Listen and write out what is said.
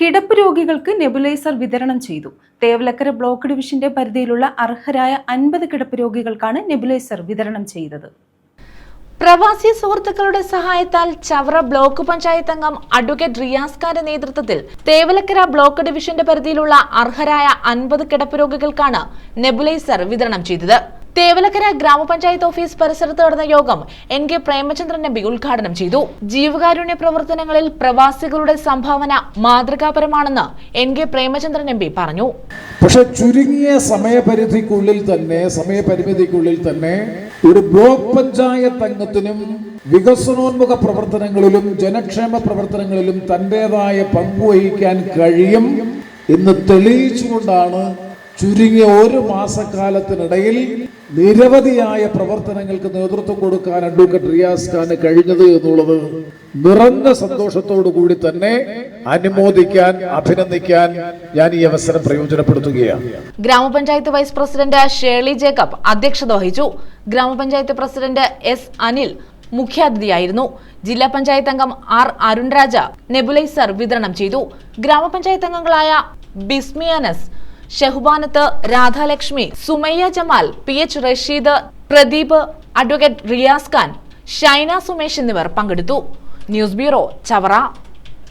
കിടപ്പ് രോഗികൾക്ക് നെബുലൈസർ വിതരണം ചെയ്തു. തേവലക്കര ബ്ലോക്ക് ഡിവിഷന്റെ പരിധിയിലുള്ള അർഹരായ അൻപത് കിടപ്പ് രോഗികൾക്കാണ് നെബുലൈസർ വിതരണം ചെയ്തത്. പ്രവാസി സുഹൃത്തുക്കളുടെ സഹായത്താൽ ചവറ ബ്ലോക്ക് പഞ്ചായത്ത് അംഗം അഡ്വക്കേറ്റ് റിയാസ്കാന്റെ നേതൃത്വത്തിൽ തേവലക്കര ബ്ലോക്ക് ഡിവിഷന്റെ പരിധിയിലുള്ള അർഹരായ അൻപത് കിടപ്പ് രോഗികൾക്കാണ് നെബുലൈസർ വിതരണം ചെയ്തത്. തേവലക്കര ഗ്രാമപഞ്ചായത്ത് ഓഫീസ് പരിസരത്ത് നടന്ന യോഗം എൻ കെ പ്രേമചന്ദ്രൻ നബി ഉദ്ഘാടനം ചെയ്തു. ജീവകാരുണ്യ പ്രവർത്തനങ്ങളിൽ പ്രവാസികളുടെ സംഭാവന മാതൃകാപരമാണെന്ന് എൻ കെ പ്രേമചന്ദ്രൻ എം പറഞ്ഞു. പക്ഷെ ചുരുങ്ങിയ സമയപരിധിക്കുള്ളിൽ തന്നെ സമയപരിമിതിക്കുള്ളിൽ തന്നെ ഒരു ബ്ലോക്ക് പഞ്ചായത്ത് അംഗത്തിനും വികസനോന്മുഖ പ്രവർത്തനങ്ങളിലും ജനക്ഷേമ പ്രവർത്തനങ്ങളിലും തന്റെതായ പങ്കുവഹിക്കാൻ കഴിയും എന്ന് തെളിയിച്ചുകൊണ്ടാണ് ചുരുങ്ങിയ ഒരു മാസക്കാലത്തിനിടയിൽ നിരവധിയായ പ്രവർത്തനങ്ങൾക്ക് നേതൃത്വം കൊടുക്കാൻ അഡ്വക്കേറ്റ് റിയാസ് ഖാന് കഴിഞ്ഞത് എന്നുള്ളത് നിറഞ്ഞ സന്തോഷത്തോടു കൂടി തന്നെ അനുമോദിക്കാൻ അഭിനന്ദിക്കാൻ ഞാൻ ഈ അവസരം പ്രയോജനപ്പെടുത്തുകയാണ്. ഗ്രാമപഞ്ചായത്ത് വൈസ് പ്രസിഡന്റ് ഷേർലി ജേക്കബ് അധ്യക്ഷത വഹിച്ചു. ഗ്രാമപഞ്ചായത്ത് പ്രസിഡന്റ് എസ് അനിൽ മുഖ്യാതിഥിയായിരുന്നു. ജില്ലാ പഞ്ചായത്ത് അംഗം ആർ അരുൺരാജ നെബുലൈസർ വിതരണം ചെയ്തു. ഗ്രാമപഞ്ചായത്ത് അംഗങ്ങളായ ബിസ്മിയാനസ് Shehubanath Radhalakshmi Sumayya Jamal P H Rasheed Pradeep advocate Riyas Khan Shaina Sumesh എന്നിവർ പങ്കെടുത്തു. News bureau Chavara.